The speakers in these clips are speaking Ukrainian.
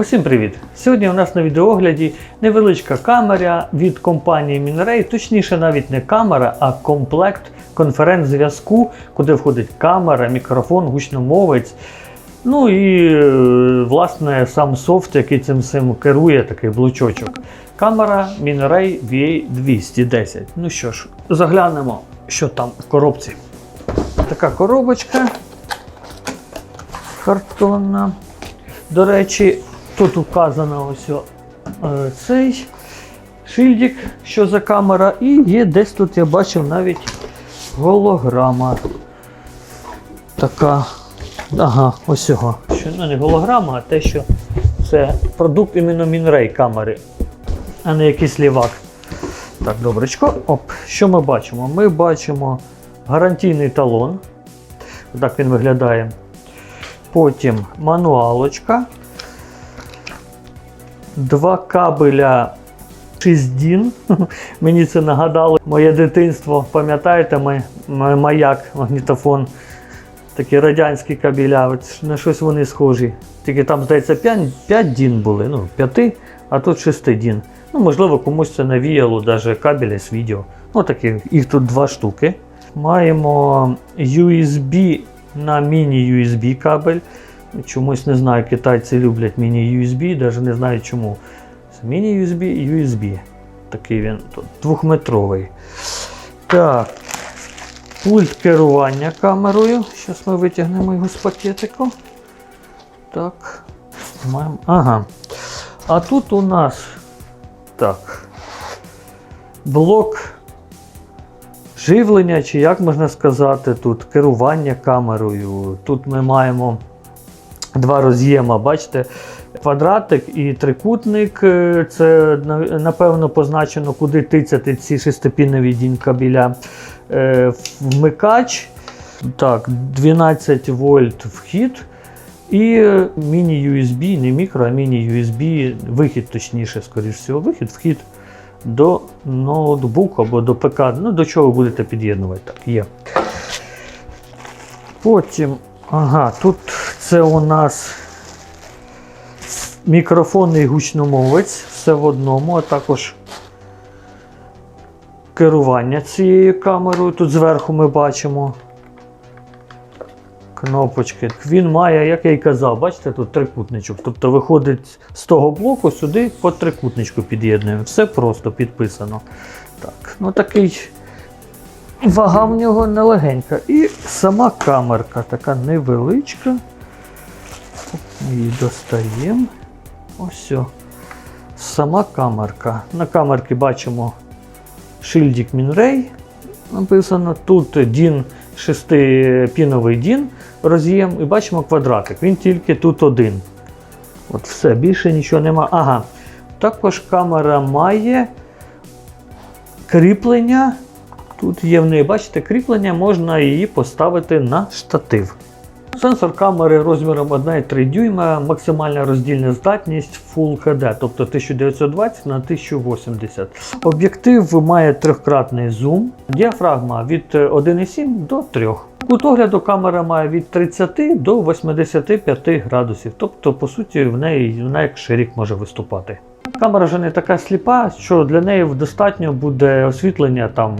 Усім привіт! Сьогодні у нас на відеогляді невеличка камера від компанії Minray, точніше навіть не камера, а комплект конференц-зв'язку, куди входить камера, мікрофон, гучномовець. Ну і е, власне сам софт, який цим всім керує, такий блочочок. Камера Minray VA210. Ну що ж, заглянемо, що там в коробці. Така коробочка картонна. До речі, тут указано ось е, цей шильдик, що за камера, і є десь тут я бачив навіть голограма. Така. Ага, ось його. Що ну, не голограма, а те, що це продукт іменно Мінрей камери, а не якийсь лівак. Так, добречко. Оп, що ми бачимо? Ми бачимо гарантійний талон. Так він виглядає. Потім мануалочка. Два кабеля 6 дін. Мені це нагадало моє дитинство. Пам'ятаєте, ми, маяк, магнітофон. Такі радянські кабеля, от на щось вони схожі. Тільки там, здається, 5, 5 дін були, ну, 5, а тут 6 дін. Ну, можливо, комусь це навіяло навіть кабеля з відео. Ну, такі, їх тут два штуки. Маємо USB на міні-USB кабель. Чомусь не знаю, китайці люблять міні-USB, навіть не знаю чому. Міні-USB і USB. Такий він тут двохметровий. Так. Пульт керування камерою. Зараз ми витягнемо його з пакетику. Так. Ага. А тут у нас так. Блок живлення, чи як можна сказати, тут керування камерою. Тут ми маємо два роз'єма, бачите, квадратик і трикутник. Е, Це напевно позначено, куди тицяти ці шестипінові дінь кабеля. Е, Вмикач. Так, 12 вольт вхід. І е, міні-USB, не мікро, а міні-USB, вихід, точніше, скоріш всього, вихід, вхід до ноутбуку або до ПК. Ну, до чого ви будете під'єднувати. Так, є. Потім, ага, тут це у нас мікрофонний гучномовець, все в одному, а також керування цією камерою. Тут зверху ми бачимо кнопочки. Він має, як я й казав, бачите, тут трикутничок. Тобто виходить з того блоку сюди по трикутничку під'єднуємо. Все просто підписано. Так, ну такий вага в нього нелегенька. І сама камерка така невеличка. Її достаємо. Ось. Сама камерка. На камерці бачимо шильдик Мінрей. Написано. Тут DIN 6-піновий DIN роз'єм і бачимо квадратик. Він тільки тут один. От все, більше нічого нема. Ага. Також камера має кріплення. Тут є в неї, бачите, кріплення, можна її поставити на штатив. Сенсор камери розміром 1,3 дюйма, максимальна роздільна здатність Full HD, тобто 1920 на 1080. Об'єктив має трьохкратний зум, діафрагма від 1,7 до 3. Кут огляду камера має від 30 до 85 градусів, тобто, по суті, в неї вона як ширік може виступати. Камера вже не така сліпа, що для неї достатньо буде освітлення там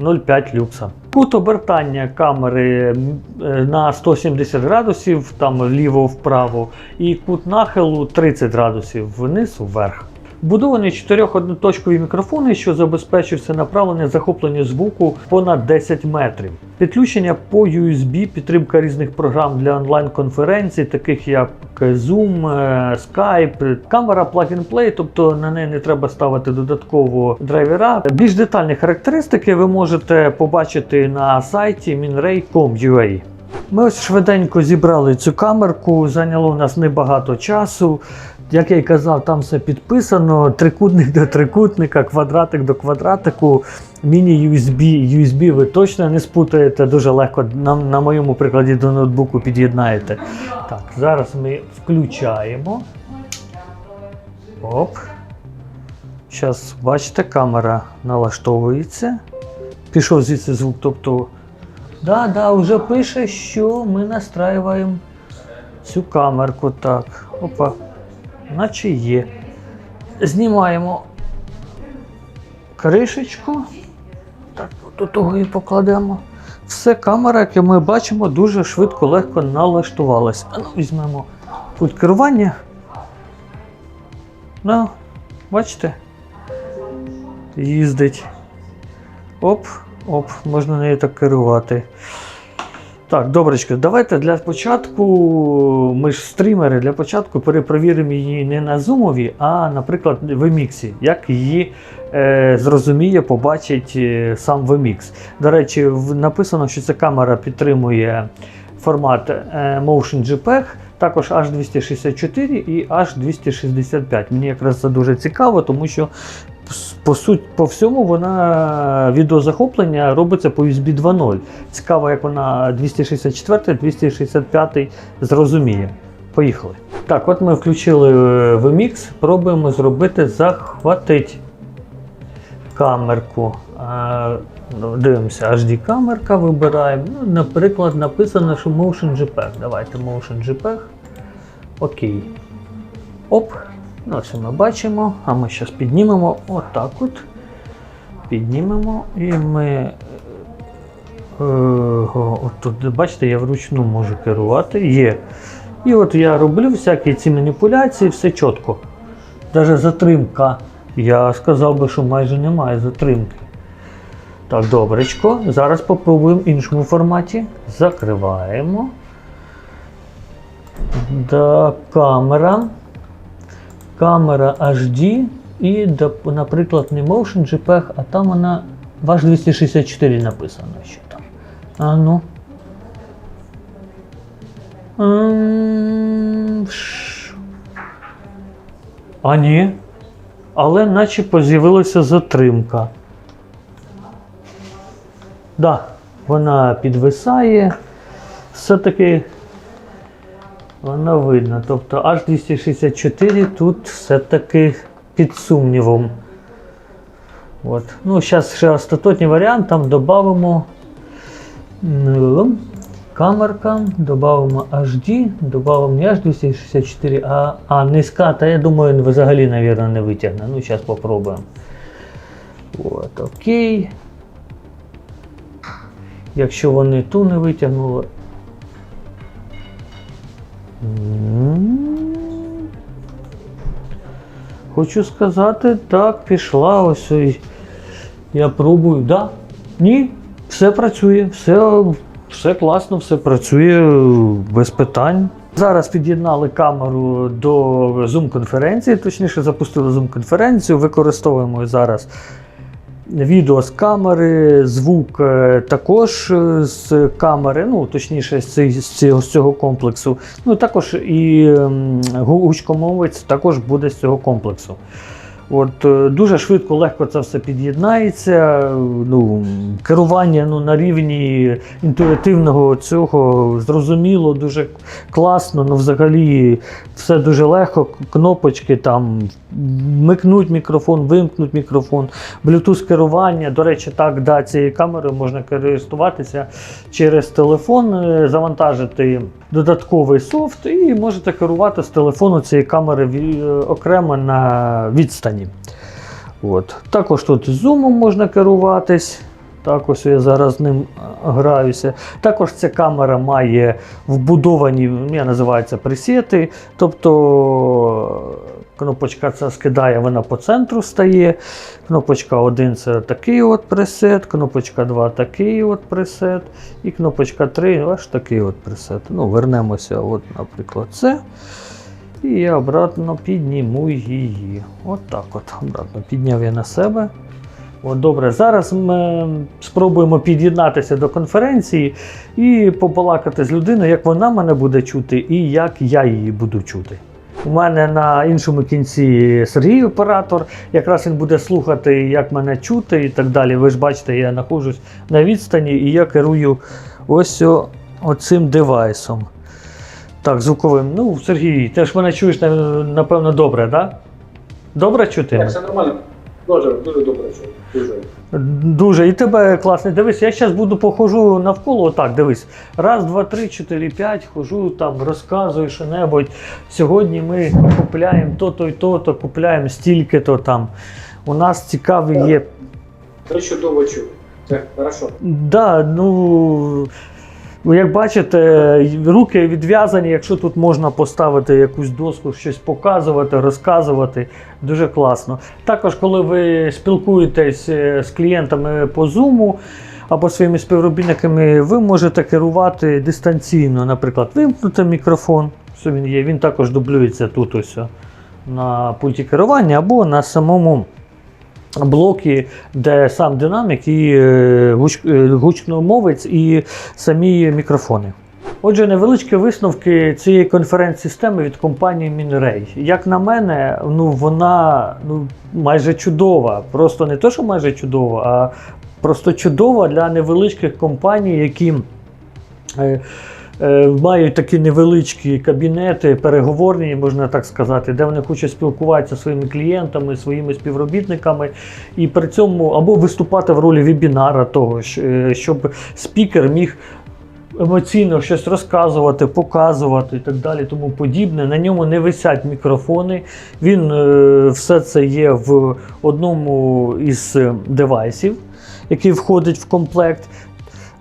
0,5 люкса. Кут обертання камери е, на 170 градусів, там вліво-вправо, і кут нахилу 30 градусів вниз вверх. Вбудовані чотирьох одноточкові мікрофони, що забезпечується направлення захоплення звуку понад 10 метрів. Підключення по USB, підтримка різних програм для онлайн-конференцій, таких як Zoom, е, Skype, камера plug-and-play, тобто на неї не треба ставити додатково драйвера. Більш детальні характеристики ви можете побачити на сайті minray.com.ua. Ми ось швиденько зібрали цю камерку, зайняло у нас небагато часу. Як я й казав, там все підписано: трикутник до трикутника, квадратик до квадратику, міні-USB. USB ви точно не спутаєте, дуже легко на, на моєму прикладі до ноутбуку під'єднаєте. Так, зараз ми включаємо. Оп. Зараз, бачите, камера налаштовується. Пішов звідси звук, тобто. Да, да, вже пише, що ми настраюємо цю камерку. Так. Опа. Наче є. Знімаємо кришечку. Так, до того покладемо. Все, камера, як ми бачимо, дуже швидко, легко налаштувалася. А ну, візьмемо пульт керування. Ну, бачите? Їздить. Оп, оп, можна нею так керувати. Так, добречко, давайте для початку, ми ж стрімери, для початку перепровіримо її не на зумові, а, наприклад, в Emix, як її е, зрозуміє, побачить е, сам VMix. До речі, написано, що ця камера підтримує формат е, Motion JPEG, також H264 і H265. Мені якраз це дуже цікаво, тому що по суть по всьому вона відеозахоплення робиться по USB 2.0. Цікаво, як вона 264, 265 зрозуміє. Поїхали. Так, от ми включили е, VMix, пробуємо зробити захватить камерку. Ну, Дивимося, HD камерка вибираємо. Ну, наприклад, написано, що Motion JPEG. Давайте Motion JPEG. Окей. Оп. Ну, ми бачимо. А ми зараз піднімемо отак от. Піднімемо і ми. е, е, от тут, бачите, я вручну можу керувати. Є. І от я роблю всякі ці маніпуляції, все чітко. Навіть затримка. Я сказав би, що майже немає затримки. Так, добречко. Зараз попробуємо в іншому форматі. Закриваємо. Да, камера. Камера HD. І, наприклад, не Motion JPEG, а там вона ваш 264 написано, що там. А ну. А ні. Але наче з'явилася затримка. Да, вона підвисає. Все-таки вона видно. Тобто аж 264 тут все-таки під сумнівом. От. Ну, зараз ще остаточний варіант, там додамо камерка, додамо HD, додамо не аж 264, а, а низька, та я думаю, взагалі, мабуть, не витягне. Ну, зараз спробуємо. От, окей. Якщо вони ту не витягнули. Хочу сказати, так, пішла ось. і Я пробую, да? Ні, все працює, все, все класно, все працює без питань. Зараз під'єднали камеру до Zoom-конференції, точніше запустили Zoom-конференцію, використовуємо зараз відео з камери, звук е, також е, з камери, ну точніше з, цього, комплексу. Ну також і ем, гучкомовець також буде з цього комплексу. От, е, дуже швидко, легко це все під'єднається. Ну, керування ну, на рівні інтуїтивного цього зрозуміло, дуже класно. Ну, взагалі все дуже легко. Кнопочки там вмикнуть мікрофон, вимкнуть мікрофон, Bluetooth керування. До речі, так, да, цією камерою можна користуватися через телефон, е, завантажити додатковий софт і можете керувати з телефону цієї камери е, окремо на відстані. От. Також тут зумом можна керуватись. Так, ось я зараз з ним е, граюся. Також ця камера має вбудовані, я називаю це пресети. Тобто кнопочка ця скидає, вона по центру стає. Кнопочка 1 це такий от пресет, кнопочка 2 такий от пресет. І кнопочка 3 аж такий от пресет. Ну, вернемося, от, наприклад, це. І я обратно підніму її. От так от. Обратно підняв я на себе. От, добре, зараз ми спробуємо під'єднатися до конференції і побалакати з людиною, як вона мене буде чути і як я її буду чути. У мене на іншому кінці Сергій оператор, якраз він буде слухати, як мене чути і так далі. Ви ж бачите, я знаходжусь на відстані і я керую ось оцим девайсом. Так, звуковим. Ну, Сергій, ти ж мене чуєш, напевно, добре, так? Добре чути? Так, все нормально. Дуже, дуже добре. чую. Дуже. Дуже. І тебе класний. Дивись, я зараз буду похожу навколо. Отак, дивись. Раз, два, три, чотири, п'ять, хожу там, розказую що-небудь. Сьогодні ми купляємо то-то і то-то, купляємо стільки-то там. У нас цікаві є. Це чудово чую. Це хорошо. Да, ну. Ви Як бачите, руки відв'язані, якщо тут можна поставити якусь доску, щось показувати, розказувати, дуже класно. Також, коли ви спілкуєтесь е, з клієнтами по Zoom або своїми співробітниками, ви можете керувати дистанційно. Наприклад, вимкнути мікрофон, що він є, він також дублюється тут ось на пульті керування або на самому блоки, де сам динамік і е, гуч, е, гучномовець, і самі мікрофони. Отже, невеличкі висновки цієї конференц-системи від компанії Мінрей. Як на мене, ну вона ну, майже чудова. Просто не то, що майже чудова, а просто чудова для невеличких компаній, які. Е, Мають такі невеличкі кабінети, переговорні, можна так сказати, де вони хочуть спілкуватися зі своїми клієнтами, своїми співробітниками, і при цьому або виступати в ролі вебінара того, е, щоб спікер міг емоційно щось розказувати, показувати і так далі, тому подібне. На ньому не висять мікрофони. Він е, все це є в одному із девайсів, який входить в комплект.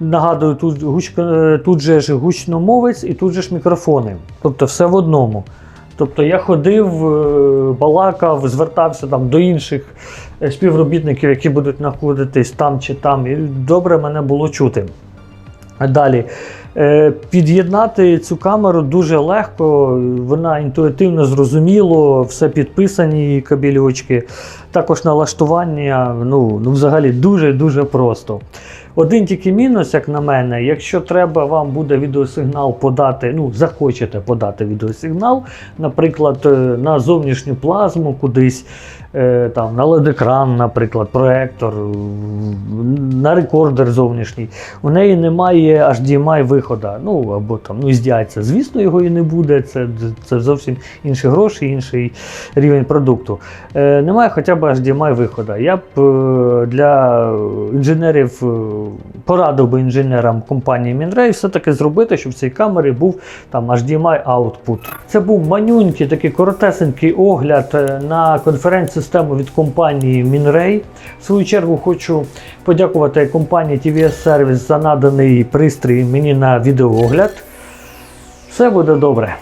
Нагадую, тут, гуч, е, тут же ж гучномовець і тут же ж мікрофони. Тобто все в одному. Тобто я ходив, е, балакав, звертався там до інших е, співробітників, які будуть знаходитись там чи там, і добре мене було чути. Далі. Під'єднати цю камеру дуже легко, вона інтуїтивно зрозуміло, все підписані кабельочки. Також налаштування, ну, ну взагалі дуже-дуже просто. Один тільки мінус, як на мене, якщо треба вам буде відеосигнал подати, ну, захочете подати відеосигнал, наприклад, е, на зовнішню плазму кудись, там, на LED-екран, наприклад, проектор, е, на рекордер зовнішній, у неї немає HDMI виходу. Ну або там ну, здяться. Звісно, його і не буде. Це, це зовсім інші гроші, інший рівень продукту. Е, немає хоча б HDMI виходу. Я б е, для інженерів е, порадив би інженерам компанії Мінрей все-таки зробити, щоб в цій камері був там HDMI output. Це був манюнький такий коротесенький огляд е, на конференц-систему від компанії Мінрей. В свою чергу хочу подякувати компанії TVS Service за наданий пристрій мені на відеоогляд. Все буде добре.